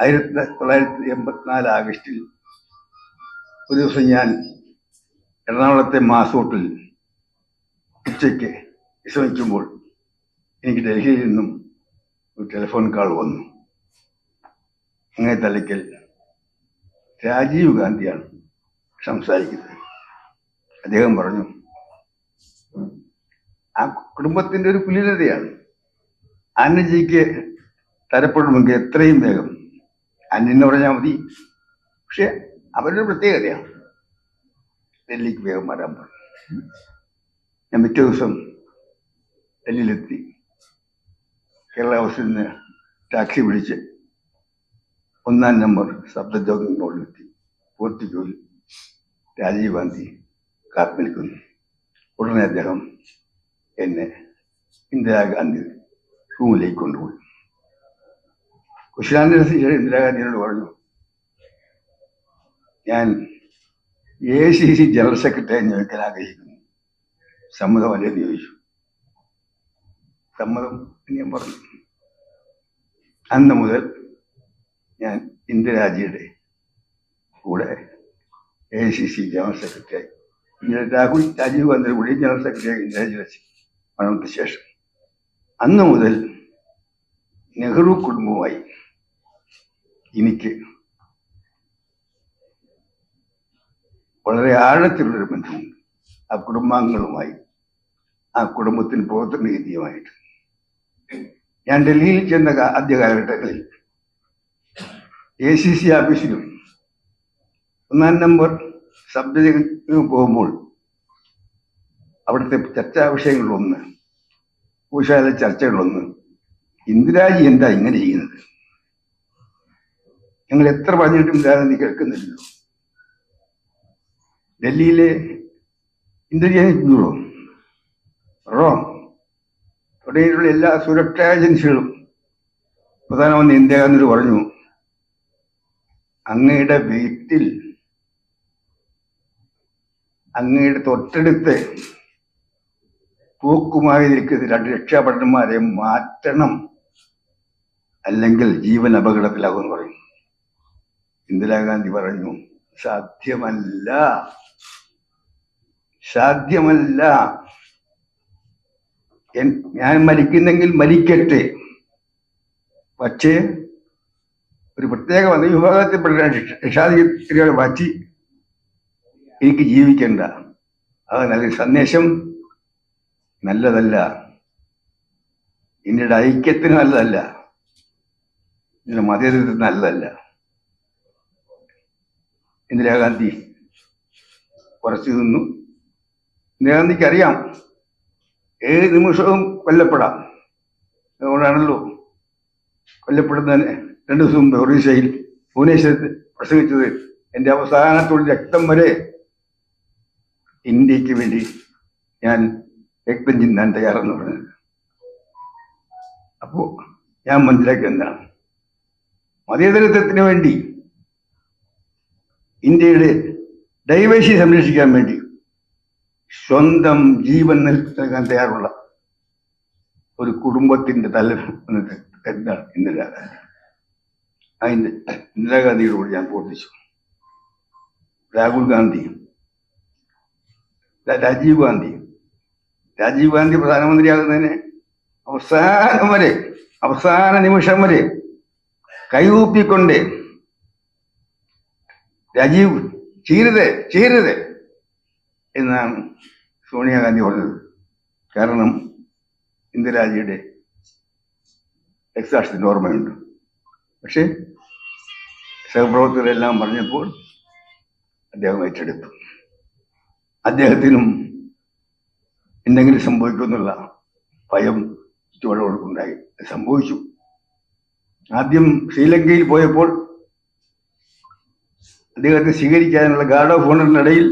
ആയിരത്തി തൊള്ളായിരത്തി എൺപത്തിനാല് ആഗസ്റ്റിൽ ഒരു ദിവസം ഞാൻ എറണാകുളത്തെ മാസോട്ടിൽ ഉച്ചയ്ക്ക് വിശ്രമിക്കുമ്പോൾ എനിക്ക് ഡൽഹിയിൽ നിന്നും ഒരു ടെലിഫോൺ കാൾ വന്നു. അങ്ങനെ തലയ്ക്കൽ രാജീവ് ഗാന്ധിയാണ് സംസാരിക്കുന്നത്. അദ്ദേഹം പറഞ്ഞു ആ കുടുംബത്തിന്റെ ഒരു കുലീനതയാണ്. അന്നജിക്ക് തരപ്പെടുമെങ്കിൽ എത്രയും വേഗം അന്നെന്ന് പറഞ്ഞാൽ മതി. പക്ഷെ അവരുടെ പ്രത്യേകതയാണ് ഡൽഹിക്ക് വേഗം വരാൻ പറഞ്ഞു. ഞാൻ പിറ്റേ ദിവസം ഡൽഹിയിലെത്തി. കേരള ഹൗസിൽ നിന്ന് ടാക്സി വിളിച്ച് ഒന്നാം നമ്പർ ശബ്ദ പൂർത്തി ജോലി രാജീവ് ഗാന്ധി കാത്തു നിൽക്കുന്നു. ഉടനെ അദ്ദേഹം എന്നെ ഇന്ദിരാഗാന്ധി റൂമിലേക്ക് കൊണ്ടുപോയി. കുശലാന്തിന് ശേഷം ഇന്ദിരാഗാന്ധിയോട് പറഞ്ഞു ഞാൻ A C C general secretary നിയോഗിക്കാൻ ആഗ്രഹിക്കുന്നു. സമ്മതമല്ലെന്ന് ചോദിച്ചു. സമ്മതം ഞാൻ പറഞ്ഞു. അന്ന് മുതൽ ഞാൻ ഇന്ദിരാജിയുടെ കൂടെ A C C general secretary ഇങ്ങനെ രാഹുൽ രാജീവ് ഗാന്ധിയുടെ കൂടി ജനറൽ സെക്രട്ടറി ഇന്ദിരാജി വെച്ച് മരണത്തിന് ശേഷം. അന്ന് മുതൽ നെഹ്റു കുടുംബവുമായി എനിക്ക് വളരെ ആഴത്തിലുള്ളൊരു ബന്ധമുണ്ട്. ആ കുടുംബാംഗങ്ങളുമായി ആ കുടുംബത്തിന് പ്രവർത്തനരീതിയുമായിട്ട്. ഞാൻ ഡൽഹിയിൽ ചെന്ന ആദ്യ കാലഘട്ടങ്ങളിൽ എ സി സി ഓഫീസിലും ഒന്നാം നമ്പർ സബ്ജക്ട് പോകുമ്പോൾ അവിടുത്തെ ചർച്ചാ വിഷയങ്ങളിലൊന്ന് ഭൂഷാല ചർച്ചകളിലൊന്ന് ഇന്ദിരാജി എന്താ ഇങ്ങനെ ചെയ്യുന്നത്? ഞങ്ങൾ എത്ര പറഞ്ഞിട്ടും ഇന്ദിരാഗാന്ധി കേൾക്കുന്നില്ലല്ലോ. ഡൽഹിയിലെ ഇന്റലിജൻസ് ബ്യൂറോ തുടങ്ങിയിട്ടുള്ള എല്ലാ സുരക്ഷാ ഏജൻസികളും പ്രധാനമന്ത്രി ഇന്ദിരാഗാന്ധി പറഞ്ഞു അങ്ങയുടെ വീട്ടിൽ അങ്ങയുടെ തൊട്ടടുത്ത് പൂക്കുമായിരിക്കുന്ന രണ്ട് രക്ഷാഭടന്മാരെ മാറ്റണം അല്ലെങ്കിൽ ജീവൻ അപകടത്തിലാകുമെന്ന് പറയും. ഇന്ദിരാഗാന്ധി പറഞ്ഞു സാധ്യമല്ല സാധ്യമല്ല. ഞാൻ മരിക്കുന്നെങ്കിൽ മരിക്കട്ടെ. പക്ഷേ ഒരു പ്രത്യേക വന്ന വിഭാഗത്തിൽ രക്ഷാധികൾ മാറ്റി എനിക്ക് ജീവിക്കേണ്ട. അത് നല്ല സന്ദേശം നല്ലതല്ല. ഇന്ത്യയുടെ ഐക്യത്തിന് നല്ലതല്ല. ഇന്ത്യയുടെ മതേതരത്തിന് നല്ലതല്ല. ഇന്ദിരാഗാന്ധി കുറച്ചു നിന്നു. ഇന്ദിരാഗാന്ധിക്ക് അറിയാം ഏത് നിമിഷവും കൊല്ലപ്പെടാം. അതുകൊണ്ടാണല്ലോ കൊല്ലപ്പെടുന്നതിന് രണ്ടു ദിവസം മുമ്പ് ഒറീസയിൽ ഭുവനേശ്വരത്ത് പ്രസംഗിച്ചത്. എന്റെ അവസാനത്തോട് രക്തം വരെ ഇന്ത്യയ്ക്ക് വേണ്ടി ഞാൻ രക്തം ചിന്താൻ തയ്യാറെന്ന് പറഞ്ഞത്. അപ്പോ ഞാൻ മനസ്സിലാക്കി എന്താണ്? മതേതരത്വത്തിന് വേണ്ടി ഇന്ത്യയുടെ ഡൈവേഴ്സി സംരക്ഷിക്കാൻ വേണ്ടി സ്വന്തം ജീവൻ നൽകാൻ തയ്യാറുള്ള ഒരു കുടുംബത്തിന്റെ തല എന്താണ്? ഇന്ദിരാഗാന്ധി ആ ഇന്ദി ഇന്ദിരാഗാന്ധിയോട് ഞാൻ പൂർത്തിച്ചു രാഹുൽ ഗാന്ധി രാജീവ് ഗാന്ധി രാജീവ് ഗാന്ധി പ്രധാനമന്ത്രിയാകുന്നതിന് അവസാനം വരെ അവസാന നിമിഷം വരെ കൈകൂപ്പിക്കൊണ്ട് രാജീവ് ചെയ്യരുത് ചെയ്യരുത് എന്നാണ് സോണിയാഗാന്ധി പറഞ്ഞത്. കാരണം ഇന്ദിരാജിയുടെ എക്സാഷത്തിന്റെ ഓർമ്മയുണ്ട്. പക്ഷേ സഹപ്രവർത്തകരെല്ലാം പറഞ്ഞപ്പോൾ അദ്ദേഹം ഏറ്റെടുത്തു. അദ്ദേഹത്തിനും എന്തെങ്കിലും സംഭവിക്കുമെന്നുള്ള ഭയം ചുവടുകൊടുക്കുണ്ടായി അത് സംഭവിച്ചു. ആദ്യം ശ്രീലങ്കയിൽ പോയപ്പോൾ അദ്ദേഹത്തെ സ്വീകരിക്കാനുള്ള ഗാർഡ് ഓഫ് ഓണറിനിടയിൽ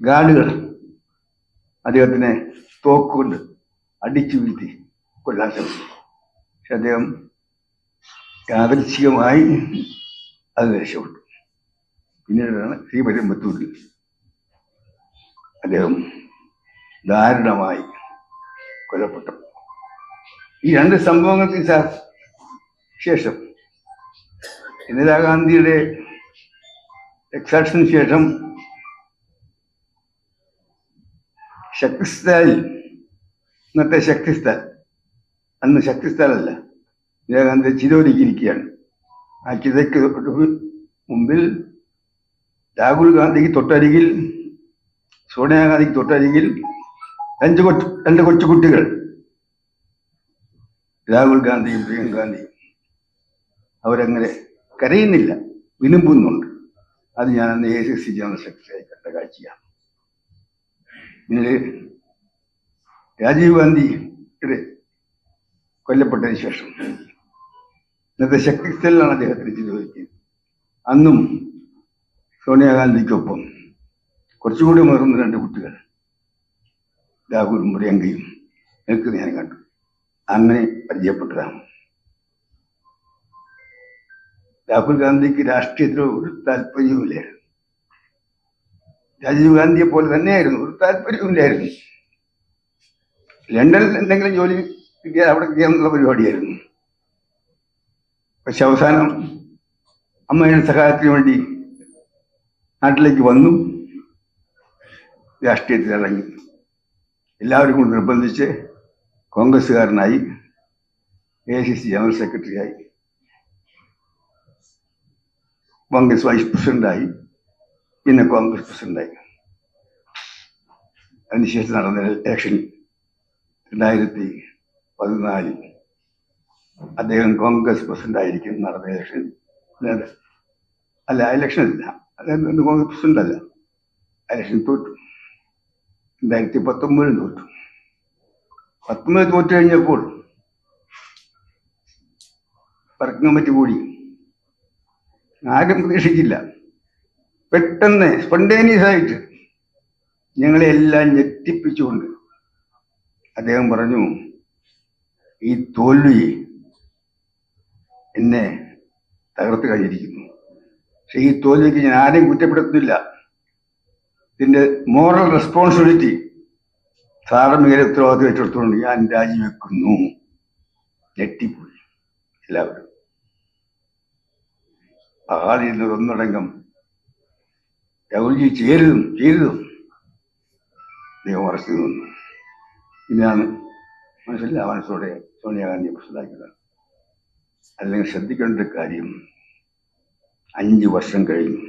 ഗാർഡുകൾ അദ്ദേഹത്തിനെ തോക്കുകൊണ്ട് അടിച്ചു വീഴ്ത്തി കൊല്ലാൻ ശ്രമിച്ചു. പക്ഷെ അദ്ദേഹം യാദൃച്ഛികമായി അത് രക്ഷപ്പെട്ടു. പിന്നീടാണ് ശ്രീപെരുമ്പത്തൂരിൽ അദ്ദേഹം ദാരുണമായി കൊല്ലപ്പെട്ടു ഈ രണ്ട് സംഭവങ്ങൾക്ക് ശേഷം ഇന്ദിരാഗാന്ധിയുടെ എക്സാക്ഷന് ശേഷം ശക്തിസ്ഥാൽ ഇന്നത്തെ ശക്തിസ്ഥാൽ അന്ന് ശക്തിസ്ഥലല്ല. ഇന്ദിരാഗാന്ധി ചിതോലിക്കിരിക്കുകയാണ് ആ ചിതയ്ക്ക് മുമ്പിൽ രാഹുൽ ഗാന്ധിക്ക് തൊട്ടരികിൽ സോണിയാഗാന്ധിക്ക് തൊട്ടരികിൽ രണ്ട് കൊച്ചു രണ്ട് കൊച്ചുകുട്ടികൾ. രാഹുൽ ഗാന്ധിയും പ്രിയങ്ക ഗാന്ധിയും. അവരങ്ങനെ കരയുന്നില്ല വിനുമ്പുന്നുണ്ട് അത് ഞാൻ അന്ന് A C C general secretary കണ്ട കാഴ്ചയാണ്. പിന്നീട് രാജീവ് ഗാന്ധിയുടെ കൊല്ലപ്പെട്ടതിന് ശേഷം ഇന്നത്തെ ശക്തിസ്ഥലിലാണ് അദ്ദേഹത്തിന് ചിലവഴിക്കുന്നത് അന്നും സോണിയാഗാന്ധിക്കൊപ്പം കുറച്ചുകൂടി മുതിർന്ന രണ്ട് കുട്ടികൾ രാഹുലും പ്രിയങ്കയും നിൽക്കുന്നത് ഞാൻ കണ്ടു. അങ്ങനെ പരിചയപ്പെട്ടതാണ്. രാഹുൽ ഗാന്ധിക്ക് രാഷ്ട്രീയത്തിൽ ഒരു താല്പര്യവുമില്ലായിരുന്നു രാജീവ് ഗാന്ധിയെ പോലെ തന്നെയായിരുന്നു ഒരു താല്പര്യവുമില്ലായിരുന്നു. ലണ്ടനിൽ എന്തെങ്കിലും ജോലി കിട്ടിയാൽ അവിടെ ചെയ്യാമെന്നുള്ള പരിപാടിയായിരുന്നു. പക്ഷെ അവസാനം അമ്മയുടെ സഹായത്തിന് വേണ്ടി നാട്ടിലേക്ക് വന്നു. രാഷ്ട്രീയത്തിൽ ഇറങ്ങി. എല്ലാവരും കൊണ്ട് നിർബന്ധിച്ച് കോൺഗ്രസ്സുകാരനായി എ സി സി ജനറൽ സെക്രട്ടറിയായി. കോൺഗ്രസ് വൈസ് പ്രസിഡന്റായി. പിന്നെ കോൺഗ്രസ് പ്രസിഡന്റായി. അതിനുശേഷം നടന്ന ഇലക്ഷൻ രണ്ടായിരത്തി പതിനാലിൽ അദ്ദേഹം കോൺഗ്രസ് പ്രസിഡന്റ് ആയിരിക്കും നടന്ന ഇലക്ഷൻ അല്ല ഇലക്ഷൻ അല്ല. അദ്ദേഹം കോൺഗ്രസ് പ്രസിഡന്റ് അല്ല ഇലക്ഷൻ തോറ്റു. രണ്ടായിരത്തി പത്തൊമ്പതിൽ തോറ്റു. പത്തൊമ്പത് തോറ്റു കഴിഞ്ഞപ്പോൾ വർക്കിംഗ് കമ്മിറ്റി കൂടി ആരും പ്രതീക്ഷിച്ചില്ല. പെട്ടെന്ന് സ്പോണ്ടേനിയസ് ആയിട്ട് ഞങ്ങളെ എല്ലാം ഞെട്ടിപ്പിച്ചുകൊണ്ട് അദ്ദേഹം പറഞ്ഞു ഈ തോൽവി എന്നെ തകർത്ത് കഴിഞ്ഞിരിക്കുന്നു പക്ഷെ ഈ തോൽവിക്ക് ഞാൻ ആരെയും കുറ്റപ്പെടുത്തുന്നില്ല. ഇതിന്റെ മോറൽ റെസ്പോൺസിബിലിറ്റി ധാർമ്മിക ഉത്തരവാദിത്വം ഏറ്റെടുത്തുകൊണ്ട് ഞാൻ രാജിവെക്കുന്നു. ഞെട്ടിപ്പോയി എല്ലാവരും. ഒന്നടങ്കം രാഹുൽജി ചേരുതും ചെയ്തതും ദൈവം അറസ്റ്റ് നിന്നു. ഇതിനാണ് മനസ്സിലാ മനസ്സോടെ സോണിയാഗാന്ധിയെ മനസ്സിലാക്കുക അല്ലെങ്കിൽ ശ്രദ്ധിക്കേണ്ട കാര്യം അഞ്ച് വർഷം കഴിഞ്ഞു.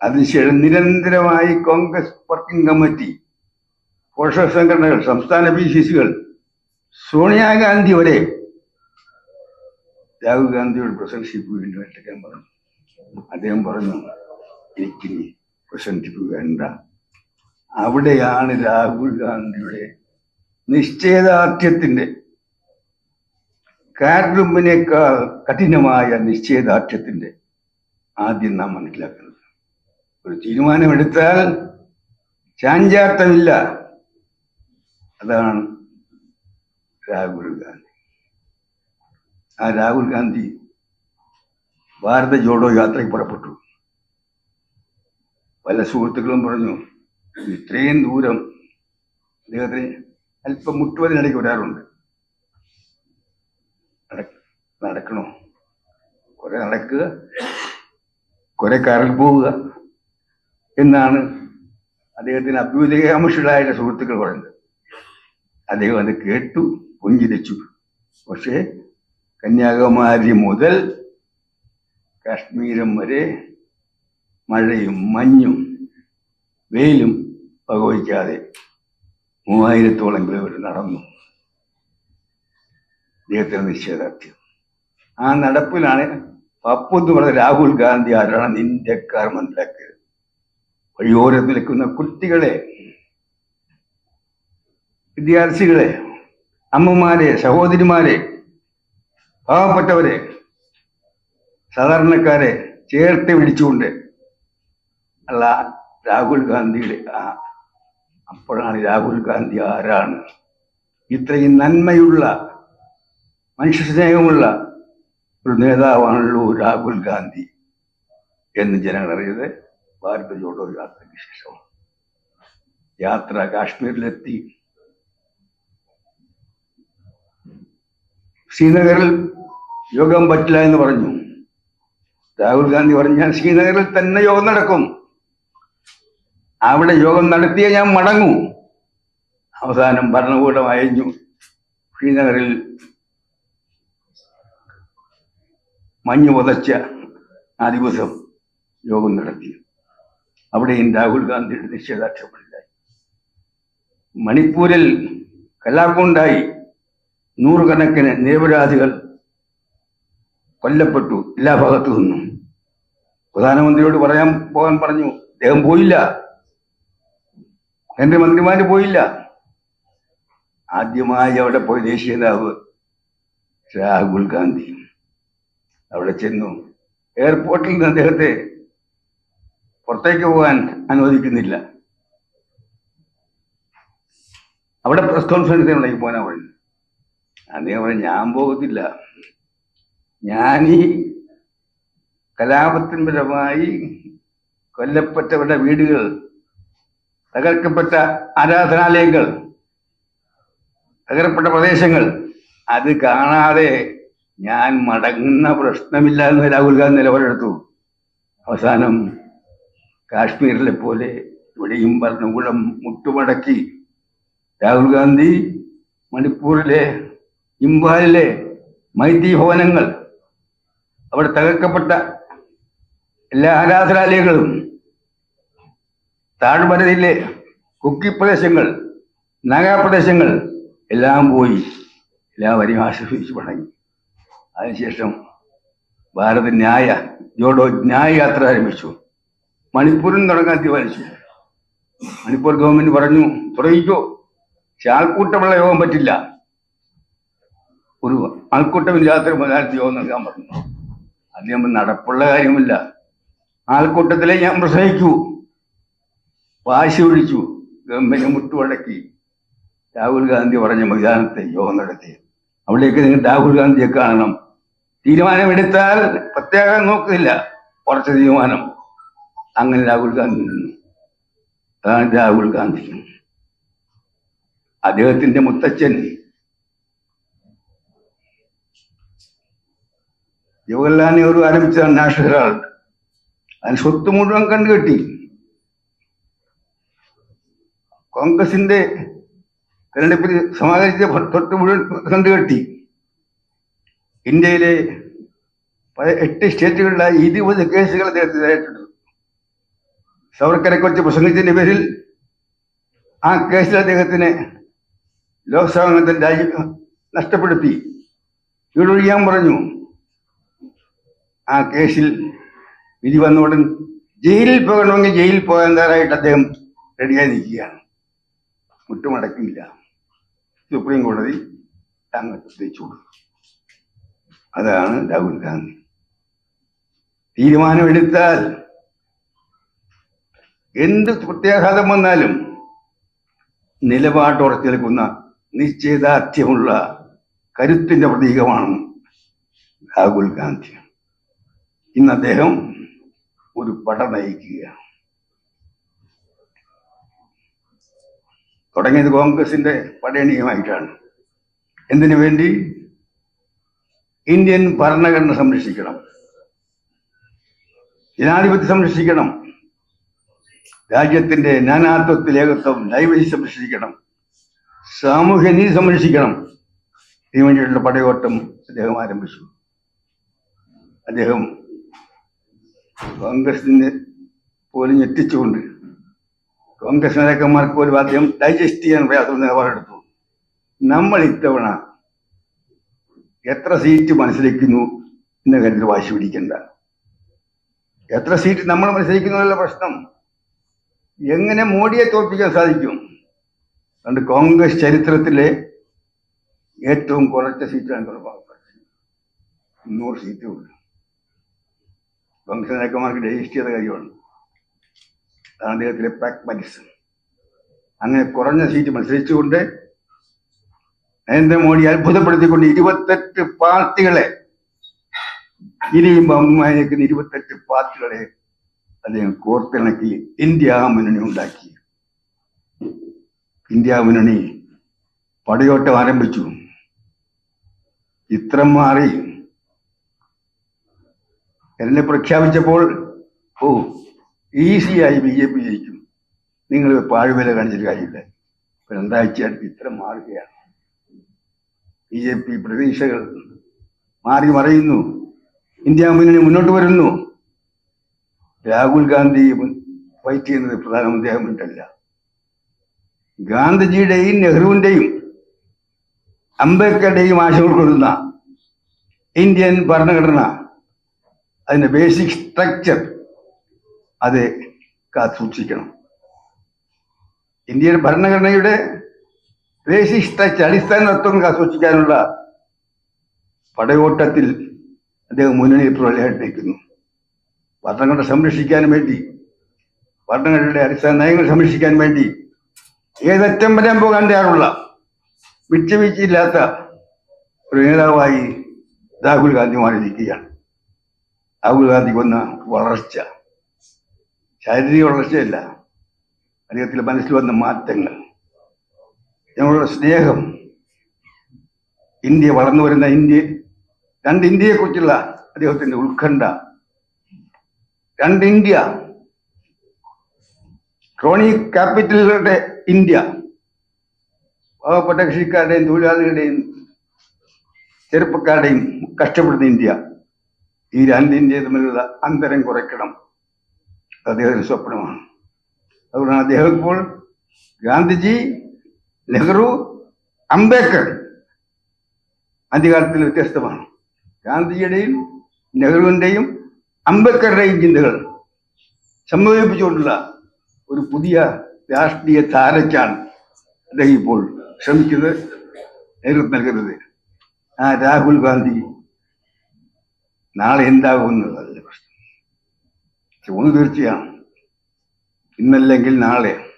അതിനുശേഷം നിരന്തരമായി കോൺഗ്രസ് വർക്കിംഗ് കമ്മിറ്റി പോഷക സംഘടനകൾ സംസ്ഥാന പി സി സികൾ സോണിയാഗാന്ധി വരെ രാഹുൽ ഗാന്ധിയോട് പ്രസിഡൻഷിപ്പ് വീണ്ടും ഏറ്റെടുക്കാൻ പറഞ്ഞു. അദ്ദേഹം പറഞ്ഞു എനിക്കിനി പ്രസിഡൻഷിപ്പ് വേണ്ട. അവിടെയാണ് രാഹുൽ ഗാന്ധിയുടെ നിശ്ചയദാർഢ്യത്തിന്റെ കാർഡുമ്പിനേക്കാൾ കഠിനമായ നിശ്ചയദാർഢ്യത്തിന്റെ ആദ്യം നാം മനസ്സിലാക്കുന്നത് ഒരു തീരുമാനമെടുത്താൽ ചാഞ്ചാട്ടമില്ല. അതാണ് രാഹുൽ ഗാന്ധി. ആ രാഹുൽ ഗാന്ധി ഭാരത ജോഡോ യാത്രയ്ക്ക് പുറപ്പെട്ടു. പല സുഹൃത്തുക്കളും പറഞ്ഞു ഇത്രയും ദൂരം അദ്ദേഹത്തിന് അല്പം മുട്ടുവലിനിടയ്ക്ക് വരാറുണ്ട് നടക്കണോ? കുറെ നടക്കുക കുറെ കാറിൽ പോവുക എന്നാണ് അദ്ദേഹത്തിന് അഭ്യുദയകാംക്ഷികളായ സുഹൃത്തുക്കൾ പറയുന്നത് അദ്ദേഹം അത് കേട്ടു പുഞ്ചിരിച്ചു. പക്ഷേ കന്യാകുമാരി മുതൽ കാശ്മീരം വരെ മഴയും മഞ്ഞും വെയിലും വകവയ്ക്കാതെ മൂവായിരത്തോളം കിലോമീറ്റർ നടന്നു. അദ്ദേഹത്തിന് നിശ്ചയദാർഢ്യം. ആ നടപ്പിലാണ് പപ്പു എന്ന് പറഞ്ഞ രാഹുൽ ഗാന്ധി ആരാണ് ഇന്ത്യക്കാർ മനസ്സിലാക്കിയത്. വഴിയോരത്ത് നിൽക്കുന്ന കുട്ടികളെ വിദ്യാർത്ഥികളെ അമ്മമാരെ സഹോദരിമാരെ പാവപ്പെട്ടവരെ സാധാരണക്കാരെ ചേർത്ത് പിടിച്ചുകൊണ്ട് അല്ല രാഹുൽ ഗാന്ധിയുടെ അപ്പോഴാണ് രാഹുൽ ഗാന്ധി ആരാണ്? ഇത്രയും നന്മയുള്ള മനുഷ്യസ്നേഹമുള്ള ഒരു നേതാവാണല്ലോ രാഹുൽ ഗാന്ധി എന്ന് ജനങ്ങൾ അറിയത് ഭാരത ജോഡോ യാത്രയ്ക്ക് ശേഷമാണ്. യാത്ര കാശ്മീരിലെത്തി ശ്രീനഗറിൽ യോഗം പറ്റില്ല എന്ന് പറഞ്ഞു. രാഹുൽ ഗാന്ധി പറഞ്ഞു ഞാൻ ശ്രീനഗറിൽ തന്നെ യോഗം നടക്കും. അവിടെ യോഗം നടത്തിയ ഞാൻ മടങ്ങൂ. അവസാനം ഭരണകൂടം അയഞ്ഞു. ശ്രീനഗറിൽ മഞ്ഞു പുതച്ച ആ ദിവസം യോഗം നടത്തി. അവിടെയും രാഹുൽ ഗാന്ധിയുടെ നിശ്ചയദാർഢ്യമുണ്ടായി മണിപ്പൂരിൽ കലാപമുണ്ടായി നൂറുകണക്കിന് നിരപരാധികൾ കൊല്ലപ്പെട്ടു എല്ലാ ഭാഗത്തു നിന്നും. പ്രധാനമന്ത്രിയോട് പറയാൻ പോകാൻ പറഞ്ഞു അദ്ദേഹം പോയില്ല. എന്റെ മന്ത്രിമാര് പോയില്ല. ആദ്യമായി അവിടെ പോയി ദേശീയ നേതാവ് രാഹുൽ ഗാന്ധി. അവിടെ ചെന്നു. എയർപോർട്ടിൽ നിന്ന് അദ്ദേഹത്തെ പുറത്തേക്ക് പോകാൻ അനുവദിക്കുന്നില്ല. അവിടെ പ്രസ് കോൺഫറൻസിനുണ്ടെങ്കിൽ പോകാനാ പറയുന്നത് അദ്ദേഹം പറഞ്ഞു ഞാൻ പോകത്തില്ല. ഞാൻ ഈ കലാപത്തിന് ഫലമായി കൊല്ലപ്പെട്ടവരുടെ വീടുകൾ തകർക്കപ്പെട്ട ആരാധനാലയങ്ങൾ തകർപ്പെട്ട പ്രദേശങ്ങൾ അത് കാണാതെ ഞാൻ മടങ്ങുന്ന പ്രശ്നമില്ല എന്ന് രാഹുൽ ഗാന്ധി നിലപാടെടുത്തു അവസാനം കാശ്മീരിലെ പോലെ ഇവിടെയും ഭരണകൂടം മുട്ടുമടക്കി. രാഹുൽ ഗാന്ധി മണിപ്പൂരിലെ ഇംഫാലിലെ മൈത്രി ഭവനങ്ങൾ അവിടെ തകർക്കപ്പെട്ട എല്ലാ ആരാധനാലയങ്ങളും താഴ്വരയിലെ കുക്കി പ്രദേശങ്ങൾ എല്ലാം പോയി. എല്ലാവരെയും ആശ്രയിച്ചു മടങ്ങി അതിനുശേഷം ഭാരത ന്യായ ജോഡോ ന്യായ യാത്ര ആരംഭിച്ചു. മണിപ്പൂരിൽ തുടങ്ങാൻ തീരുമാനിച്ചു. മണിപ്പൂർ ഗവൺമെന്റ് പറഞ്ഞു തുടങ്ങിക്കോ. പക്ഷെ ആൾക്കൂട്ടമുള്ള യോഗം പറ്റില്ല. ഒരു ആൾക്കൂട്ടമില്ലാത്തൊരു മുതലാളിത്ത യോഗം നൽകാൻ പറഞ്ഞു. അദ്ദേഹം നമ്മൾ നടപ്പുള്ള കാര്യമില്ല. ആൾക്കൂട്ടത്തിലെ ഞാൻ പ്രസംഗിക്കൂ വാശി ഒഴിച്ചു ഗവൺമെന്റ് മുട്ടുവടക്കി രാഹുൽ ഗാന്ധി പറഞ്ഞ മൈതാനത്തെ യോഗം നടത്തി. അവിടേക്ക് നിങ്ങൾ രാഹുൽ ഗാന്ധിയെ കാണണം. തീരുമാനമെടുത്താൽ പ്രത്യേകം നോക്കില്ല കുറച്ച് തീരുമാനം. അങ്ങനെ രാഹുൽ ഗാന്ധി നിന്നു. അതാണ് രാഹുൽ ഗാന്ധി. അദ്ദേഹത്തിന്റെ മുത്തച്ഛൻ ജവഹർലാൽ നെഹ്റു ആരംഭിച്ച നാഷണൽ ഹെറാൾഡ്. അതിന് സ്വത്ത് മുഴുവൻ കണ്ടുകെട്ടി. കോൺഗ്രസിന്റെ തെരഞ്ഞെടുപ്പിൽ സമാഹരിച്ച തൊട്ട് മുഴുവൻ കണ്ടുകെട്ടി. ഇന്ത്യയിലെ പ- എട്ട് സ്റ്റേറ്റുകളിലായി ഇരുപത് കേസുകൾ അദ്ദേഹത്തിനായിട്ടുണ്ട് സവർക്കറെ കുറിച്ച് പ്രസംഗിച്ചതിന്റെ പേരിൽ ആ കേസിൽ അദ്ദേഹത്തിന് ലോക്സഭാംഗത്തിന്റെ രാജ്യം നഷ്ടപ്പെടുത്തി. വീടൊഴിയാൻ പറഞ്ഞു. ആ കേസിൽ വിധി വന്നോടൻ ജയിലിൽ പോകണമെങ്കിൽ ജയിലിൽ പോകാൻ തയ്യാറായിട്ട് അദ്ദേഹം റെഡിയായി നിൽക്കുകയാണ്. മുട്ടുമടക്കിയില്ല സുപ്രീം കോടതി ഉദ്ദേശിച്ചു കൊടുക്കും അതാണ് രാഹുൽ ഗാന്ധി. തീരുമാനമെടുത്താൽ എന്ത് പ്രത്യാഘാതം വന്നാലും നിലപാട് ഉറച്ചു നിൽക്കുന്ന നിശ്ചയദാർഢ്യമുള്ള കരുത്തിന്റെ പ്രതീകമാണ് രാഹുൽ ഗാന്ധി. ഇന്ന് അദ്ദേഹം ഒരു പട നയിക്കുകയാണ്. തുടങ്ങിയത് കോൺഗ്രസിന്റെ പടയണിയുമായിട്ടാണ്. എന്തിനു വേണ്ടി? ഇന്ത്യൻ ഭരണഘടന സംരക്ഷിക്കണം. ജനാധിപത്യം സംരക്ഷിക്കണം. രാജ്യത്തിന്റെ നാനാത്വത്തിൽ ഏകത്വം നൈവൈ സംരക്ഷിക്കണം. സാമൂഹ്യ നീതി സംരക്ഷിക്കണം. ഇതിനു വേണ്ടിയിട്ടുള്ള പടയോട്ടം അദ്ദേഹം ആരംഭിച്ചു. അദ്ദേഹം കോൺഗ്രസിന് പോലും ഞെട്ടിച്ചുകൊണ്ട് കോൺഗ്രസ് നേതാക്കന്മാർക്ക് പോലും അദ്ദേഹം ഡൈജസ്റ്റ് ചെയ്യാൻ പ്രയാസം നിലപാടെടുത്തു നമ്മൾ ഇത്തവണ എത്ര സീറ്റ് മനസ്സിലാക്കുന്നു എന്ന കാര്യത്തിൽ വാശി പിടിക്കണ്ട. എത്ര സീറ്റ് നമ്മൾ മത്സരിക്കുന്നുള്ള പ്രശ്നം എങ്ങനെ മോഡിയെ തോൽപ്പിക്കാൻ സാധിക്കും? അതുകൊണ്ട് കോൺഗ്രസ് ചരിത്രത്തിലെ ഏറ്റവും കുറച്ച സീറ്റാണ് കൊലപാതകം നൂറ് സീറ്റേ ഉള്ളൂ. കോൺഗ്രസ് നേതാക്കന്മാർക്ക് രജിസ്റ്റർ ചെയ്ത കാര്യമാണ് അതാണ് അദ്ദേഹത്തിലെ പ്രാഗ്മാറ്റിസം അങ്ങനെ കുറഞ്ഞ സീറ്റ് മത്സരിച്ചുകൊണ്ട് നരേന്ദ്രമോദി അത്ഭുതപ്പെടുത്തിക്കൊണ്ട് ഇരുപത്തെട്ട് പാർട്ടികളെ ഇനിയും ബഹുമാനിക്കുന്ന ഇരുപത്തെട്ട് പാർട്ടികളെ അദ്ദേഹം കോർത്തിണക്കി ഇന്ത്യ മുന്നണി ഉണ്ടാക്കി. ഇന്ത്യ മുന്നണി പടയോട്ടം ആരംഭിച്ചു. ചിത്രം മാറി എന്നെ പ്രഖ്യാപിച്ചപ്പോൾ ഓ ഈസിയായി ബി ജെ പി ജയിക്കും നിങ്ങൾ പാഴുവില കാണിച്ചിട്ട് കാര്യമില്ല. രണ്ടാഴ്ചയായിട്ട് ഇത്ര മാറുകയാണ്. ബി ജെ പി പ്രതീക്ഷകൾ മാറി മറയുന്നു. ഇന്ത്യ മുന്നണി മുന്നോട്ട് വരുന്നു. രാഹുൽ ഗാന്ധി ഫൈറ്റ് ചെയ്യുന്നത് പ്രധാനമന്ത്രി ആകുന്നിട്ടല്ല ഗാന്ധിജിയുടെയും നെഹ്റുവിന്റെയും അംബേദ്കറുടെയും ആശ ഉൾക്കൊള്ളുന്ന ഇന്ത്യൻ ഭരണഘടന അതിന്റെ ബേസിക് സ്ട്രക്ചർ അത് കാത്തു സൂക്ഷിക്കണം. ഭരണഘടനയുടെ ബേസിക് സ്ട്രക്ചർ അടിസ്ഥാന തത്വം കാത്തു പടയോട്ടത്തിൽ അദ്ദേഹം മുന്നണി പ്രബലമായിട്ട് നിൽക്കുന്നു ഭരണഘടന സംരക്ഷിക്കാൻ വേണ്ടി ഭരണഘടനയുടെ അടിസ്ഥാന നയങ്ങൾ സംരക്ഷിക്കാൻ വേണ്ടി ഏതറ്റം വരാൻ പോകാൻ തയ്യാറുള്ള ഒരു നേതാവായി രാഹുൽ ഗാന്ധി മാറിയിരിക്കുകയാണ്. വന്ന വളർച്ച. ശാരീരിക വളർച്ചയല്ല. അദ്ദേഹത്തിന്റെ മനസ്സിൽ വന്ന മാറ്റങ്ങൾ. ഞങ്ങളുടെ സ്നേഹം. ഇന്ത്യ വളർന്നു വരുന്ന ഇന്ത്യ രണ്ട് ഇന്ത്യയെക്കുറിച്ചുള്ള അദ്ദേഹത്തിന്റെ ഉത്കണ്ഠ. രണ്ട് ഇന്ത്യ. Crony ക്യാപിറ്റലുകളുടെ India. പാവപ്പെട്ട കൃഷിക്കാരുടെയും തൊഴിലാളികളുടെയും ചെറുപ്പക്കാരുടെയും കഷ്ടപ്പെടുന്ന ഇന്ത്യ. ഈ രണ്ടിന്റെ തമ്മിലുള്ള അന്തരം കുറയ്ക്കണം. അദ്ദേഹത്തിന് സ്വപ്നമാണ്. അതുകൊണ്ടാണ് അദ്ദേഹം ഇപ്പോൾ ഗാന്ധിജി നെഹ്റു അംബേദ്കർ അധികാരത്തിൽ വ്യത്യസ്തമാണ്. ഗാന്ധിജിയുടെയും നെഹ്റുവിന്റെയും അംബേദ്കറുടെയും ചിന്തകൾ സംയോജിപ്പിച്ചുകൊണ്ടുള്ള ഒരു പുതിയ രാഷ്ട്രീയ ധാരയ്ക്കാണ് അദ്ദേഹം ഇപ്പോൾ ശ്രമിക്കുന്നത് നേതൃത്വം നൽകുന്നത്. ആ രാഹുൽ ഗാന്ധി നാളെ എന്താകും എന്നുള്ളതല്ല പ്രശ്നം. ഒന്ന് തീർച്ചയാണ്. ഇന്നല്ലെങ്കിൽ നാളെ.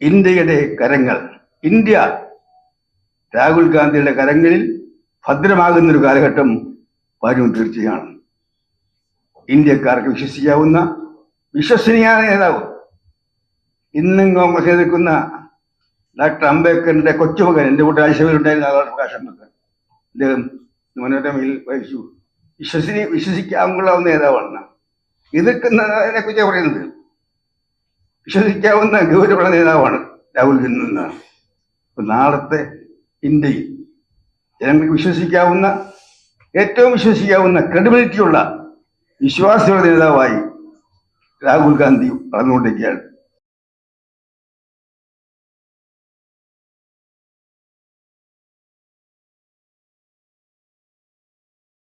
ഇന്ത്യയുടെ കരങ്ങൾ ഇന്ത്യ രാഹുൽ ഗാന്ധിയുടെ കരങ്ങളിൽ ഭദ്രമാകുന്നൊരു കാലഘട്ടം വരും തീർച്ചയാണ്. ഇന്ത്യക്കാർക്ക് വിശ്വസിക്കാവുന്ന വിശ്വസനീയമായ നേതാവ് ഇന്നും കോൺഗ്രസ് എതിർക്കുന്ന ഡോക്ടർ അംബേദ്കറിന്റെ കൊച്ചുമകൻ എന്റെ കൂടെ ആഴ്ചയിലുണ്ടായിരുന്ന ആളാണ് പ്രകാശ് അംബേദ്കർ. അദ്ദേഹം മനോരമയിൽ വഹിച്ചു. വിശ്വസിനി വിശ്വസിക്കാവുന്ന നേതാവാണ്. എതിർക്കുന്നതിനെ കുറിച്ച് പറയുന്നത്. വിശ്വസിക്കാവുന്ന ഗൗരവമുള്ള നേതാവാണ് രാഹുൽ ഗാന്ധി എന്നാണ്. അപ്പൊ നാളത്തെ ഇന്ത്യയിൽ ജനങ്ങൾക്ക് വിശ്വസിക്കാവുന്ന ഏറ്റവും വിശ്വസിക്കാവുന്ന ക്രെഡിബിലിറ്റിയുള്ള വിശ്വാസമുള്ള നേതാവായി രാഹുൽ ഗാന്ധി വളർന്നുകൊണ്ടിരിക്കുകയാണ്.